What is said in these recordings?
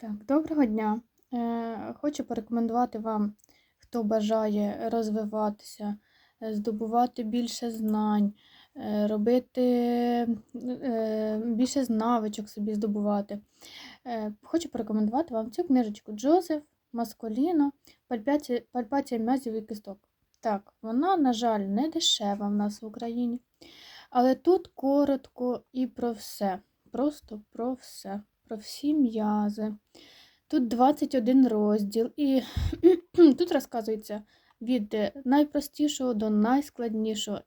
Так, доброго дня. Е, Хочу порекомендувати вам, хто бажає розвиватися, е, здобувати більше знань, е, робити більше навичок собі здобувати. Хочу порекомендувати вам цю книжечку Джозеф Масколіно пальпація м'язів і кісток. Так, вона, на жаль, не дешева в нас в Україні, але тут коротко і про все. Просто про все. Про всі м'язи. Тут 21 розділ, і тут розказується від найпростішого до найскладнішого.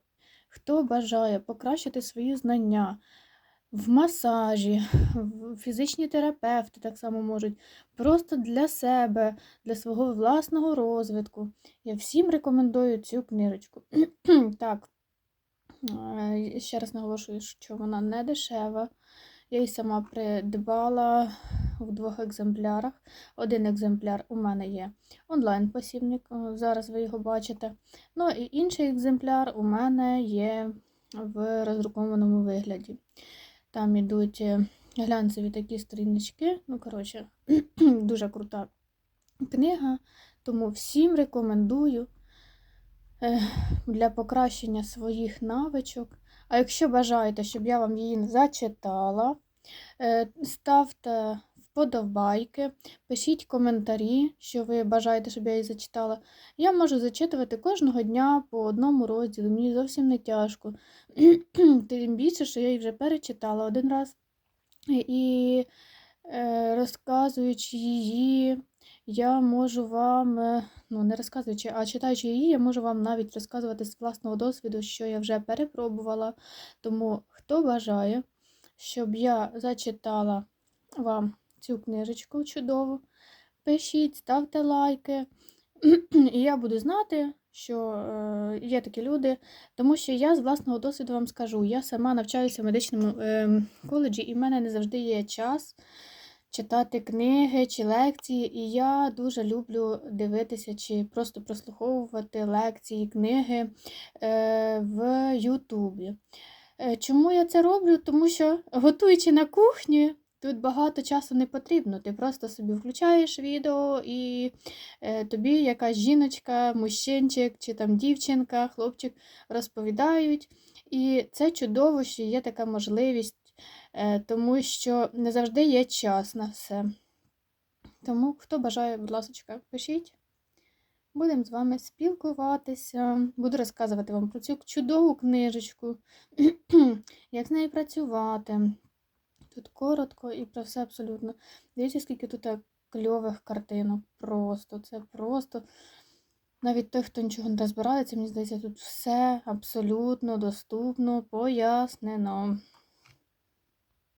Хто бажає покращити свої знання в масажі, в фізичні терапевти так само можуть, просто для себе, для свого власного розвитку. Я всім рекомендую цю книжечку. Так, е, ще раз наголошую, що вона не дешева. Я її сама придбала в двох екземплярах. Один екземпляр у мене є онлайн-посібник, зараз ви його бачите. Ну і інший екземпляр у мене є в роздрукованому вигляді. Там ідуть е, глянцеві такі сторіночки. Ну, коротше, дуже крута книга, тому всім рекомендую е, для покращення своїх навичок. А якщо бажаєте, щоб я вам її зачитала, е, ставте вподобайки, пишіть коментарі, що ви бажаєте, щоб я її зачитала. Я можу зачитувати кожного дня по одному розділу, мені зовсім не тяжко. Тим більше, що я її вже перечитала один раз. І розказуючи її, я можу вам, е, ну не розказуючи, а читаючи її, я можу вам навіть розказувати з власного досвіду, що я вже перепробувала. Тому хто бажає, щоб я зачитала вам цю книжечку чудову, пишіть, ставте лайки, і я буду знати, що е, є такі люди, тому що я з власного досвіду вам скажу, я сама навчаюся в медичному е, коледжі, і в мене не завжди є час читати книги чи лекції, і я дуже люблю дивитися чи просто прослуховувати лекції, книги е, в Ютубі. Е, Чому я це роблю? Тому що готуючи на кухні, тут багато часу не потрібно. Ти просто собі включаєш відео, і е, тобі якась жіночка, мужчинчик чи там дівчинка, хлопчик розповідають. І це чудово, що є така можливість, тому що не завжди є час на все. Тому, хто бажає, будь ласка, пишіть. Будемо з вами спілкуватися. Буду розказувати вам про цю чудову книжечку, як з нею працювати. Тут коротко і про все абсолютно. Дивіться, скільки тут е, кльових картинок. Просто, це просто. Навіть той, хто нічого не розбирається, мені здається, тут все абсолютно доступно, пояснено.